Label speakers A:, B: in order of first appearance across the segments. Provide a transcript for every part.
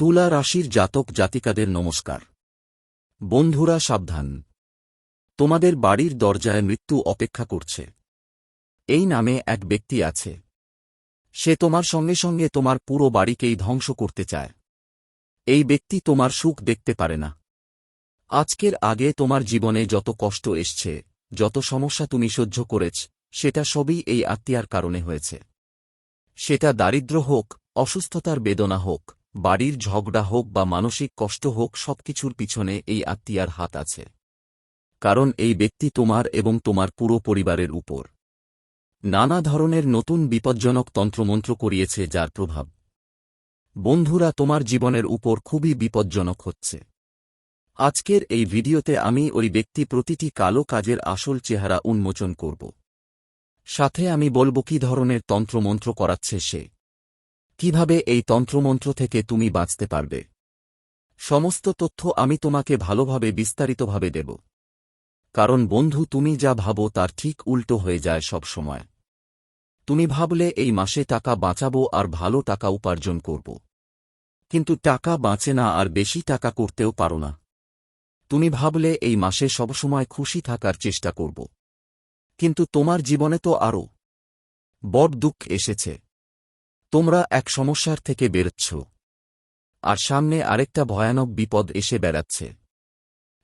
A: তুলা রাশির জাতক জাতিকাদের নমস্কার। বন্ধুরা সাবধান। তোমাদের বাড়ির দরজায় মৃত্যু অপেক্ষা করছে। এই নামে এক ব্যক্তি আছে। সে তোমার সঙ্গে সঙ্গে তোমার পুরো বাড়িকেই ধ্বংস করতে চায়। এই ব্যক্তি তোমার সুখ দেখতে পারে না। আজকের আগে তোমার জীবনে যত কষ্ট এসছে, যত সমস্যা তুমি সহ্য করেছ, সেটা সবই এই আত্মীয়ার কারণে হয়েছে। সেটা দারিদ্র হোক, অসুস্থতার বেদনা হোক বাড়ির ঝগড়া হোক বা মানসিক কষ্ট হোক, সবকিছুর পিছনে এই আত্মীয়ার হাত আছে। কারণ এই ব্যক্তি তোমার এবং তোমার পুরো পরিবারের উপর। নানা ধরনের নতুন বিপজ্জনক তন্ত্রমন্ত্র করিয়েছে যার প্রভাব। বন্ধুরা, তোমার জীবনের উপর খুবই বিপজ্জনক হচ্ছে। আজকের এই ভিডিওতে আমি ওই ব্যক্তি প্রতিটি কালো কাজের আসল চেহারা উন্মোচন করব। সাথে আমি বলব কি ধরনের তন্ত্রমন্ত্র করাচ্ছে সে। কীভাবে এই তন্ত্রমন্ত্র থেকে তুমি বাঁচতে পারবে? সমস্ত তথ্য আমি তোমাকে ভালোভাবে বিস্তারিতভাবে দেব। কারণ বন্ধু, তুমি যা ভাবো তার ঠিক উল্টো হয়ে যায় সব সময়। তুমি ভাবলে এই মাসে টাকা বাঁচাবো আর ভালো টাকা উপার্জন করব। কিন্তু টাকা বাঁচে না আর বেশি টাকা করতেও পারো না। তুমি ভাবলে এই মাসে সবসময় খুশি থাকার চেষ্টা করব। কিন্তু তোমার জীবনে তো আরও বড় দুঃখ এসেছে। তোমরা এক সমস্যার থেকে বেরোচ্ছ। আর সামনে আরেকটা ভয়ানক বিপদ এসে বেড়াচ্ছে।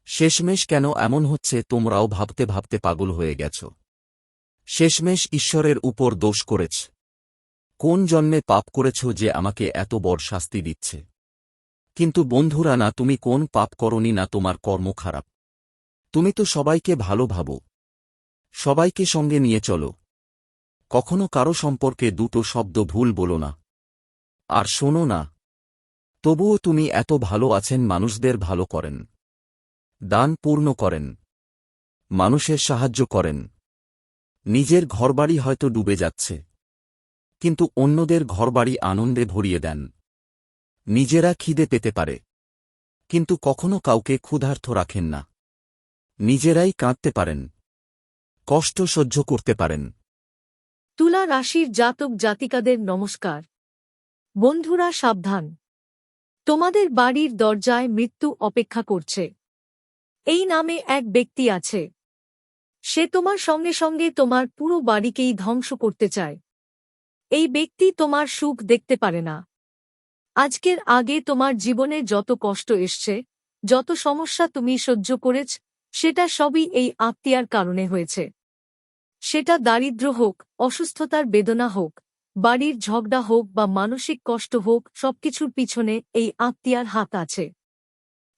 A: শেষমেশ কেন এমন হচ্ছে তোমরাও ভাবতে ভাবতে পাগল হয়ে গেছ। শেষমেশ ঈশ্বরের উপর দোষ করেছ। কোন জন্মে পাপ করেছ যে আমাকে এত বড় শাস্তি দিচ্ছে? কিন্তু বন্ধুরা, না তুমি কোন পাপ করনি না তোমার কর্ম খারাপ। তুমি তো সবাইকে ভালো ভাবো। সবাইকে সঙ্গে নিয়ে চলো। কখনো কারও সম্পর্কে দুটো শব্দ ভুল বলো না। আর শোনো না। তবুও তুমি এত ভালো আছেন মানুষদের ভালো করেন। দান পূর্ণ করেন। মানুষের সাহায্য করেন। নিজের ঘরবাড়ি হয়তো ডুবে যাচ্ছে। কিন্তু অন্যদের ঘরবাড়ি আনন্দে ভরিয়ে দেন। নিজেরা খিদে পেতে পারে। কিন্তু কখনো কাউকে ক্ষুধার্থ রাখেন না। নিজেরাই কাঁদতে পারেন। কষ্ট সহ্য করতে পারেন।
B: তুলা রাশির জাতক জাতিকাদের নমস্কার। বন্ধুরা সাবধান। তোমাদের বাড়ির দরজায় মৃত্যু অপেক্ষা করছে। এই নামে এক ব্যক্তি আছে। সে তোমার সঙ্গে সঙ্গে তোমার পুরো বাড়িকেই ধ্বংস করতে চায়। এই ব্যক্তি তোমার সুখ দেখতে পারে না। আজকের আগে তোমার জীবনে যত কষ্ট এসছে, যত সমস্যা তুমি সহ্য করেছ, সেটা সবই এই আত্মীয়ার কারণে হয়েছে। সেটা দারিদ্র হোক, অসুস্থতার বেদনা হোক, বাড়ির ঝগড়া হোক বা মানসিক কষ্ট হোক, সবকিছুর পিছনে এই আত্মীয়ার হাত আছে।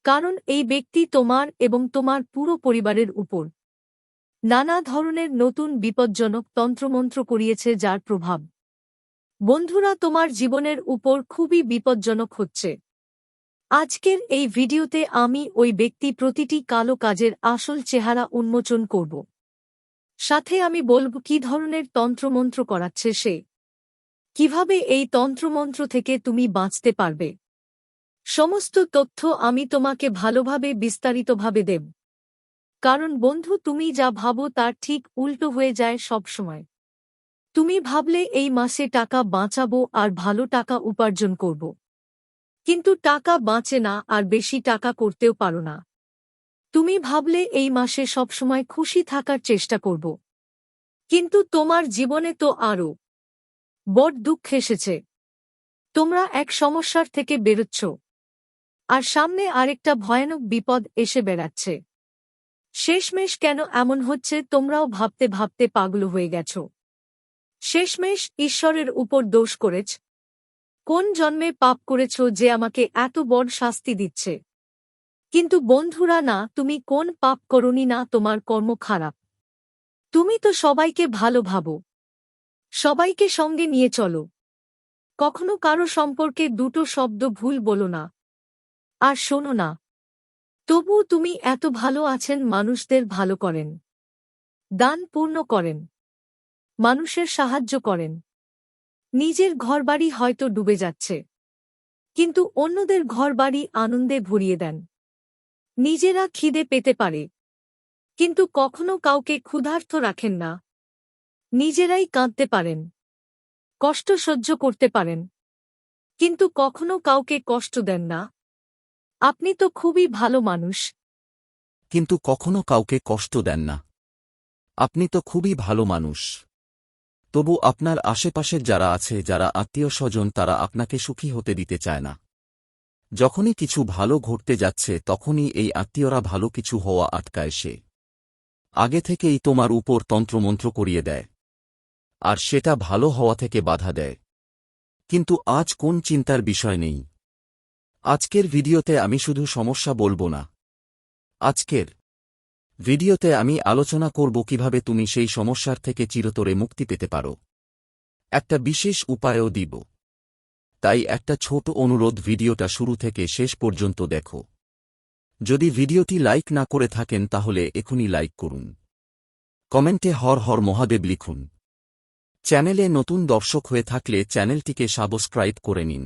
B: কারণ এই ব্যক্তি তোমার এবং তোমার পুরো পরিবারের উপর। নানা ধরনের নতুন বিপজ্জনক তন্ত্রমন্ত্র করিয়েছে যার প্রভাব। বন্ধুরা, তোমার জীবনের উপর খুবই বিপজ্জনক হচ্ছে। আজকের এই ভিডিওতে আমি ওই ব্যক্তি প্রতিটি কালো কাজের আসল চেহারা উন্মোচন করব। সাথে আমি বলব কি ধরনের তন্ত্রমন্ত্র করাচ্ছে সে। কীভাবে এই তন্ত্রমন্ত্র থেকে তুমি বাঁচতে পারবে? সমস্ত তথ্য আমি তোমাকে ভালোভাবে বিস্তারিতভাবে দেব। কারণ বন্ধু, তুমি যা ভাবো তার ঠিক উল্টো হয়ে যায় সব সময়। তুমি ভাবলে এই মাসে টাকা বাঁচাবো আর ভালো টাকা উপার্জন করব। কিন্তু টাকা বাঁচে না আর বেশি টাকা করতেও পারো না। তুমি ভাবলে এই মাসে সবসময় খুশি থাকার চেষ্টা করব। কিন্তু তোমার জীবনে তো আরও বড় দুঃখ এসেছে। তোমরা এক সমস্যার থেকে বেরোচ্ছ। আর সামনে আরেকটা ভয়ানক বিপদ এসে বেড়াচ্ছে। শেষমেশ কেন এমন হচ্ছে তোমরাও ভাবতে ভাবতে পাগল হয়ে গেছ। শেষমেশ ঈশ্বরের উপর দোষ করেছ। কোন জন্মে পাপ করেছ যে আমাকে এত বড় শাস্তি দিচ্ছে? কিন্তু বন্ধুরা না, তুমি কোন পাপ করনি না তোমার কর্ম খারাপ। তুমি তো সবাইকে ভালো ভাবো। সবাইকে সঙ্গে নিয়ে চলো। কখনো কারও সম্পর্কে দুটো শব্দ ভুল বলো না। আর শোনো না। তবু তুমি এত ভালো আছেন মানুষদের ভালো করেন। দান পূর্ণ করেন। মানুষের সাহায্য করেন। নিজের ঘরবাড়ি হয়তো ডুবে যাচ্ছে। কিন্তু অন্যদের ঘরবাড়ি আনন্দে ভরিয়ে দেন। নিজেরা খিদে পেতে পারে। কিন্তু কখনো কাউকে ক্ষুধার্থ রাখেন না। নিজেরাই কাঁদতে পারেন। কষ্ট সহ্য করতে পারেন। কিন্তু কখনো কাউকে কষ্ট দেন না। আপনি তো খুবই ভালো মানুষ।
A: কিন্তু কখনো কাউকে কষ্ট দেন না। আপনি তো খুবই ভালো মানুষ। তবু আপনার আশেপাশের যারা আছে, যারা আত্মীয় স্বজন, তারা আপনাকে সুখী হতে দিতে চায় না। যখনই কিছু ভালো ঘটতে যাচ্ছে, তখনই এই আত্মীয়রা ভালো কিছু হওয়া আটকায় সে। আগে থেকেই তোমার উপর তন্ত্রমন্ত্র করিয়ে দেয়। আর সেটা ভালো হওয়া থেকে বাধা দেয়। কিন্তু আজ কোন চিন্তার বিষয় নেই। আজকের ভিডিওতে আমি শুধু সমস্যা বলব না। আজকের ভিডিওতে আমি আলোচনা করব কীভাবে তুমি সেই সমস্যার থেকে চিরতরে মুক্তি পেতে পারো। একটা বিশেষ উপায়ও দিব। তাই একটা ছোট অনুরোধ ভিডিওটা শুরু থেকে শেষ পর্যন্ত দেখো। যদি ভিডিওটি লাইক না করে থাকেন তাহলে এখনই লাইক করুন। কমেন্টে হর হর মহাদেব লিখুন। চ্যানেলে নতুন দর্শক হয়ে থাকলে চ্যানেলটিকে সাবস্ক্রাইব করে নিন।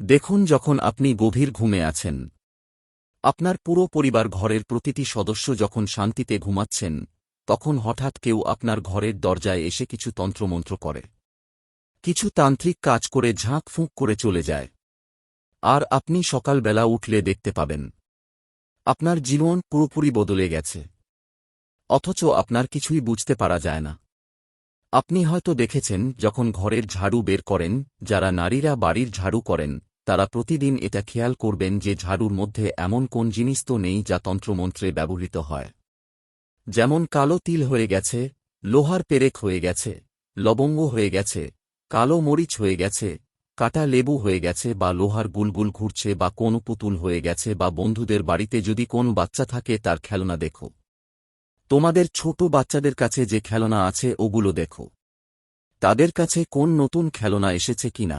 A: দেখুন যখন আপনি গভীর ঘুমে আছেন। আপনার পুরো পরিবার ঘরের প্রতিটি সদস্য যখন শান্তিতে ঘুমাচ্ছেন, তখন হঠাৎ কেউ আপনার ঘরের দরজায় এসে কিছু তন্ত্রমন্ত্র করে। কিছু তান্ত্রিক কাজ করে ঝাঁক ফুঁক করে চলে যায়। আর আপনি সকালবেলা উঠলে দেখতে পাবেন। আপনার জীবন পুরোপুরি বদলে গেছে। অথচ আপনার কিছুই বুঝতে পারা যায় না। আপনি হয়তো দেখেছেন, যখন ঘরের ঝাড়ু বের করেন, যারা নারীরা বাড়ির ঝাড়ু করেন, তারা প্রতিদিন এটা খেয়াল করবেন যে ঝাড়ুর মধ্যে এমন কোন জিনিস তো নেই যা তন্ত্রমন্ত্রে ব্যবহৃত হয়। যেমন কালো তিল হয়ে গেছে, লোহার পেরেক হয়ে গেছে, লবঙ্গ হয়ে গেছে কালো মরিচ হয়ে গেছে, কাটা লেবু হয়ে গেছে বা লোহার গুলগুল ঘুরছে বা কোন পুতুল হয়ে গেছে বা বন্ধুদের বাড়িতে যদি কোন বাচ্চা থাকে তার খেলনা দেখো। তোমাদের ছোট বাচ্চাদের কাছে যে খেলনা আছে ওগুলো দেখো। তাদের কাছে কোন নতুন খেলনা এসেছে কিনা?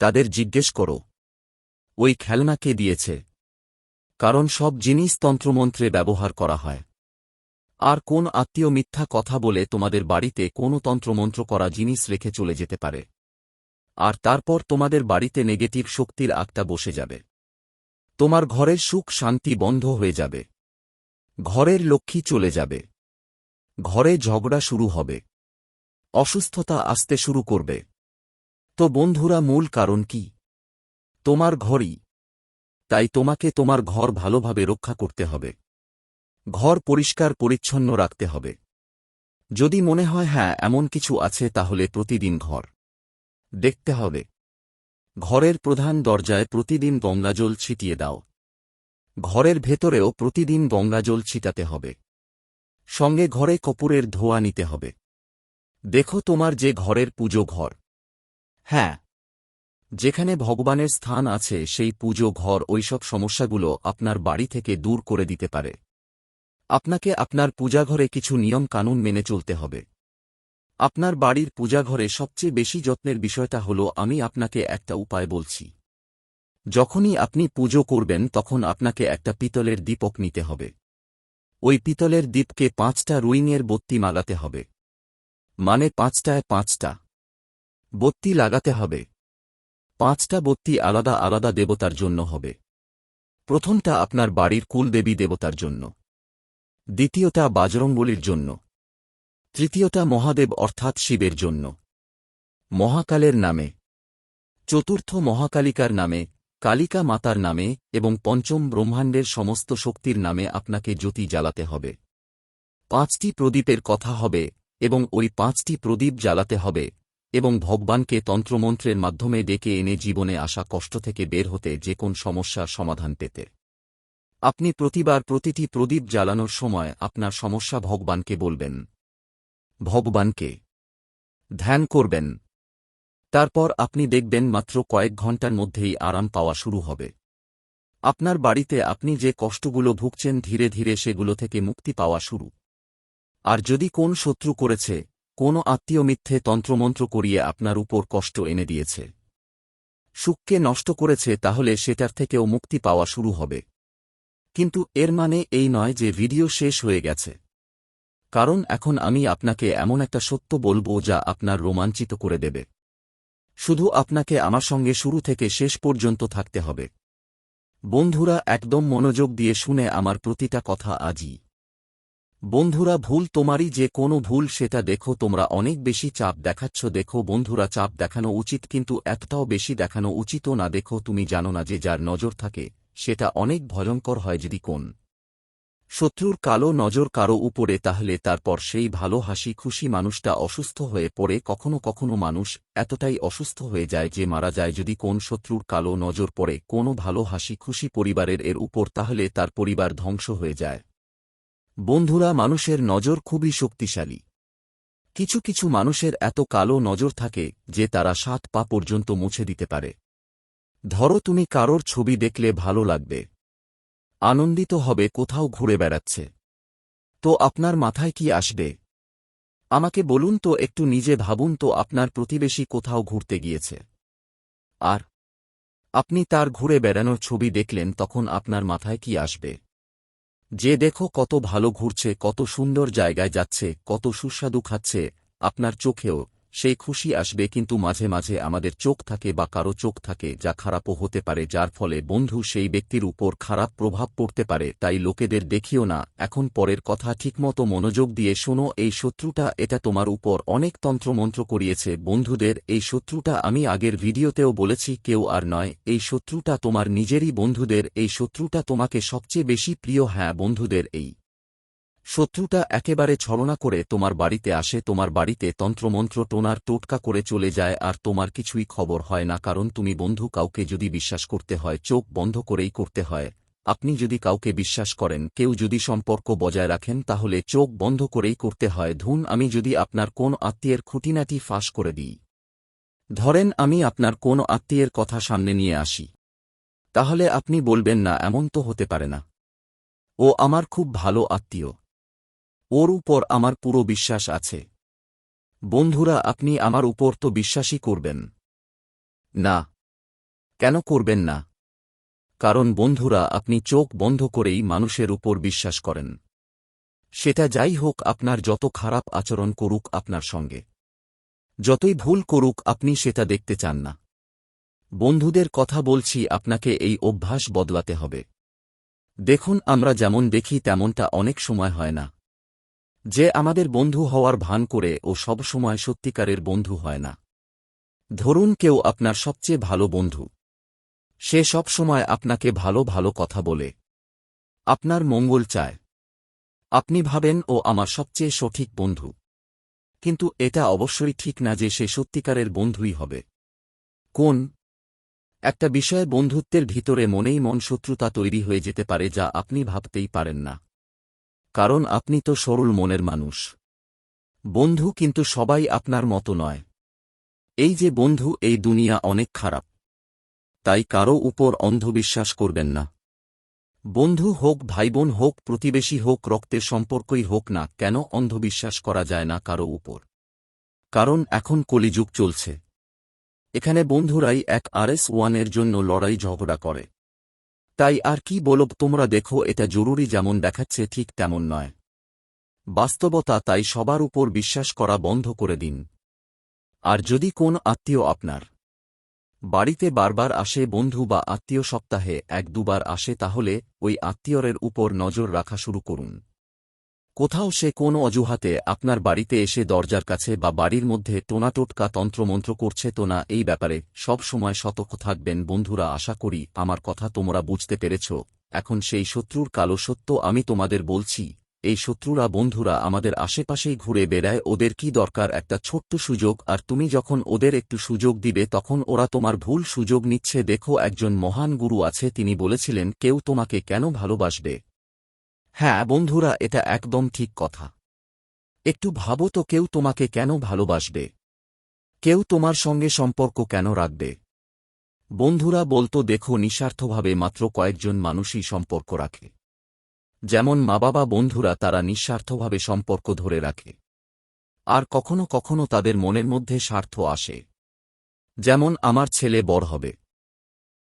A: তাদের জিজ্ঞেস করো। ওই খেলনা কে দিয়েছে? কারণ সব জিনিস তন্ত্রমন্ত্রে ব্যবহার করা হয়। আর কোন আত্মীয় মিথ্যা কথা বলে তোমাদের বাড়িতে কোনো তন্ত্রমন্ত্র করা জিনিস রেখে চলে যেতে পারে। আর তারপর তোমাদের বাড়িতে নেগেটিভ শক্তির আগটা বসে যাবে। তোমার ঘরের সুখ শান্তি বন্ধ হয়ে যাবে। ঘরের লক্ষ্মী চলে যাবে। ঘরে ঝগড়া শুরু হবে। অসুস্থতা আসতে শুরু করবে। তো বন্ধুরা, মূল কারণ কি? তোমার ঘরই। তাই তোমাকে তোমার ঘর ভালোভাবে রক্ষা করতে হবে। ঘর পরিষ্কার পরিচ্ছন্ন রাখতে হবে। যদি মনে হয় হ্যাঁ এমন কিছু আছে, তাহলে প্রতিদিন ঘর দেখতে হবে। ঘরের প্রধান দরজায় প্রতিদিন গঙ্গাজল ছিটিয়ে দাও। ঘরের ভেতরেও প্রতিদিন গঙ্গাজল ছিটাতে হবে। সঙ্গে ঘরে কপুরের ধোয়া নিতে হবে। দেখো তোমার যে ঘরের পুজো ঘর। হ্যাঁ যেখানে ভগবানের স্থান আছে, সেই পুজো ঘর ওইসব সমস্যাগুলো আপনার বাড়ি থেকে দূর করে দিতে পারে। আপনাকে আপনার পূজাঘরে কিছু নিয়ম কানুন মেনে চলতে হবে। আপনার বাড়ির পূজাঘরে সবচেয়ে বেশি যত্নের বিষয়টা হল, আমি আপনাকে একটা উপায় বলছি। যখনই আপনি পুজো করবেন, তখন আপনাকে একটা পিতলের দীপক নিতে হবে। ওই পিতলের দ্বীপকে পাঁচটা রুইংয়ের বত্তি মাগাতে হবে। মানে পাঁচটায় পাঁচটা। বত্তি লাগাতে হবে। পাঁচটা বত্তি আলাদা আলাদা দেবতার জন্য হবে। প্রথমটা আপনার বাড়ির কুলদেবী দেবতার জন্য। দ্বিতীয়টা বাজরঙ্গলির জন্য। তৃতীয়টা মহাদেব অর্থাৎ শিবের জন্য। মহাকালের নামে। চতুর্থ মহাকালিকার নামে, কালিকা মাতার নামে এবং পঞ্চম ব্রহ্মাণ্ডের সমস্ত শক্তির নামে আপনাকে জ্যোতি জ্বালাতে হবে। পাঁচটি প্রদীপের কথা হবে এবং ওই পাঁচটি প্রদীপ জ্বালাতে হবে এবং ভগবানকে তন্ত্রমন্ত্রের মাধ্যমে ডেকে এনে জীবনে আসা কষ্ট থেকে বের হতে যে কোন সমস্যার সমাধান পেতে। আপনি প্রতিবার প্রতিটি প্রদীপ জ্বালানোর সময় আপনার সমস্যা ভগবানকে বলবেন। ভগবানকে ধ্যান করবেন। তারপর আপনি দেখবেন মাত্র কয়েক ঘণ্টার মধ্যেই আরাম পাওয়া শুরু হবে। আপনার বাড়িতে আপনি যে কষ্টগুলো ভুগছেন ধীরে ধীরে সেগুলো থেকে মুক্তি পাওয়া শুরু। আর যদি কোন শত্রু করেছে, কোনো আত্মীয় মিথ্যে তন্ত্রমন্ত্র করিয়ে আপনার উপর কষ্ট এনে দিয়েছে। সুখকে নষ্ট করেছে তাহলে সেটার থেকেও মুক্তি পাওয়া শুরু হবে। কিন্তু এর মানে এই নয় যে ভিডিও শেষ হয়ে গেছে। কারণ এখন আমি আপনাকে এমন একটা সত্য বলব যা আপনার রোমাঞ্চিত করে দেবে। শুধু আপনাকে আমার সঙ্গে শুরু থেকে শেষ পর্যন্ত থাকতে হবে। বন্ধুরা, একদম মনোযোগ দিয়ে শুনে আমার প্রতিটা কথা আজই। বন্ধুরা, ভুল তোমারই, যে কোনো ভুল সেটা দেখো, তোমরা অনেক বেশি চাপ দেখাচ্ছ। দেখো বন্ধুরা, চাপ দেখানো উচিত, কিন্তু এতটাও বেশি দেখানো উচিতও না। দেখো, তুমি জানো না যে যার নজর থাকে সেটা অনেক ভয়ঙ্কর হয় যদি কোন শত্রুর কালো নজর কারও উপরে, তাহলে তারপর সেই ভালো হাসি খুশি মানুষটা অসুস্থ হয়ে পড়ে। কখনো কখনো মানুষ এতটাই অসুস্থ হয়ে যায় যে মারা যায় যদি কোন শত্রুর কালো নজর পড়ে কোনো ভালো হাসি খুশি পরিবারের এর উপর, তাহলে তার পরিবার ধ্বংস হয়ে যায়। বন্ধুরা, মানুষের নজর খুবই শক্তিশালী। কিছু কিছু মানুষের এত কালো নজর থাকে যে তারা সাত পা পর্যন্ত মুছে দিতে পারে। ধরো তুমি কারোর ছবি দেখলে ভালো লাগবে। আনন্দিত হবে কোথাও ঘুরে বেড়াচ্ছে। তো আপনার মাথায় কি আসবে? আমাকে বলুন তো একটু নিজে ভাবুন তো আপনার প্রতিবেশী কোথাও ঘুরতে গিয়েছে। আর আপনি তার ঘুরে বেড়ানোর ছবি দেখলেন তখন আপনার মাথায় কি আসবে? যে দেখো কত ভালো ঘুরছে, কত সুন্দর জায়গায় যাচ্ছে, কত সুস্বাদু খাচ্ছে, আপনার চোখেও সেই খুশি আসবে কিন্তু মাঝে মাঝে আমাদের চোখ থাকে বা কারও চোখ থাকে যা খারাপও হতে পারে, যার ফলে বন্ধু সেই ব্যক্তির উপর খারাপ প্রভাব পড়তে পারে, তাই লোকেদের দেখিও না। এখন পরের কথা, ঠিকমতো মনোযোগ দিয়ে শোনো, এই শত্রুটা এটা তোমার উপর অনেক তন্ত্রমন্ত্র করিয়েছে। বন্ধুদের, এই শত্রুটা আমি আগের ভিডিওতেও বলেছি, কেউ আর নয়, এই শত্রুটা তোমার নিজেরই বন্ধুদের, এই শত্রুটা তোমাকে সবচেয়ে বেশি প্রিয়। হ্যাঁ বন্ধুদের, এই শত্রুটা একেবারে ছলনা করে তোমার বাড়িতে আসে, তোমার বাড়িতে তন্ত্রমন্ত্র টোনার টোটকা করে চলে যায়, আর তোমার কিছুই খবর হয় না, কারণ তুমি বন্ধু, কাউকে যদি বিশ্বাস করতে হয়, চোখ বন্ধ করেই করতে হয়। আপনি যদি কাউকে বিশ্বাস করেন, কেউ যদি সম্পর্ক বজায় রাখেন, তাহলে চোখ বন্ধ করেই করতে হয়। ধুন, আমি যদি আপনার কোন আত্মীয়ের খুঁটিনাটি ফাঁস করে দিই। ধরেন, আমি আপনার কোন আত্মীয়ের কথা সামনে নিয়ে আসি। তাহলে আপনি বলবেন, না, এমন তো হতে পারে না। ও আমার খুব ভালো আত্মীয়। ওর উপর আমার পুরো বিশ্বাস আছে। বন্ধুরা, আপনি আমার উপর তো বিশ্বাসই করবেন। না। কেন করবেন না? কারণ বন্ধুরা, আপনি চোখ বন্ধ করেই মানুষের উপর বিশ্বাস করেন। সেটা যাই হোক, আপনার যত খারাপ আচরণ করুক আপনার সঙ্গে। যতই ভুল করুক, আপনি সেটা দেখতে চান না। বন্ধুদের কথা বলছি, আপনাকে এই অভ্যাস বদলাতে হবে। দেখুন, আমরা যেমন দেখি, তেমনটা অনেক সময় হয় না। যে আমাদের বন্ধু হওয়ার ভান করে ও সব সময় সত্যিকারের বন্ধু হয় না। ধরুন কেউ আপনার সবচেয়ে ভালো বন্ধু। সে সব সময় আপনাকে ভালো ভালো কথা বলে। আপনার মঙ্গল চায়। আপনি ভাবেন, ও আমার সবচেয়ে সঠিক বন্ধু। কিন্তু এটা অবশ্যই ঠিক না যে সে সত্যিকারের বন্ধুই হবে। কোন? একটা বিষয়ে বন্ধুত্বের ভিতরে মনেই মন শত্রুতা তৈরি হয়ে যেতে পারে যা আপনি ভাবতেই পারেন না। কারণ আপনি তো সরল মনের মানুষ। বন্ধু কিন্তু সবাই আপনার মতো নয়। এই যে বন্ধু, এই দুনিয়া অনেক খারাপ। তাই কারও উপর অন্ধবিশ্বাস করবেন না। বন্ধু হোক ভাইবোন হোক, প্রতিবেশী হোক, রক্তের সম্পর্কই হোক না কেন অন্ধবিশ্বাস করা যায় না কারও উপর। কারণ এখন কলিযুগ চলছে। এখানে বন্ধুরাই এক আরএস ওয়ানের জন্য লড়াই ঝগড়া করে। তাই আর কি বলব তোমরা দেখো, এটা জরুরি যেমন দেখাচ্ছে ঠিক তেমন নয়। বাস্তবতা তাই সবার উপর বিশ্বাস করা বন্ধ করে দিন। আর যদি কোন আত্মীয় আপনার বাড়িতে বারবার আসে বন্ধু বা আত্মীয় সপ্তাহে এক দুবার আসে তাহলে ওই আত্মীয়রের উপর নজর রাখা শুরু করুন। কোথাও সে কোনো অজুহাতে আপনার বাড়িতে এসে দরজার কাছে বা বাড়ির মধ্যে টোনাটোটকা তন্ত্রমন্ত্র করছে তো না, এই ব্যাপারে সব সময় সতর্ক থাকবেন। বন্ধুরা, আশা করি আমার কথা তোমরা বুঝতে পেরেছ। এখন সেই শত্রুর কালো সত্য আমি তোমাদের বলছি। এই শত্রুরা, বন্ধুরা, আমাদের আশেপাশেই ঘুরে বেড়ায়। ওদের কি দরকার? একটা ছোট্ট সুযোগ। আর তুমি যখন ওদের একটু সুযোগ দিবে, তখন ওরা তোমার ভুল সুযোগ নিচ্ছে। দেখো, একজন মহান গুরু আছে, তিনি বলেছিলেন, কেউ তোমাকে কেন ভালোবাসবে? হ্যাঁ বন্ধুরা, এটা একদম ঠিক কথা। একটু ভাবো তো কেউ তোমাকে কেন ভালোবাসবে? কেউ তোমার সঙ্গে সম্পর্ক কেন রাখবে? বন্ধুরা, বলতো দেখো, নিঃস্বার্থভাবে মাত্র কয়েকজন মানুষই সম্পর্ক রাখে। যেমন মা বাবা বন্ধুরা, তারা নিঃস্বার্থভাবে সম্পর্ক ধরে রাখে। আর কখনো কখনো তাদের মনের মধ্যে স্বার্থ আসে। যেমন, আমার ছেলে বড় হবে।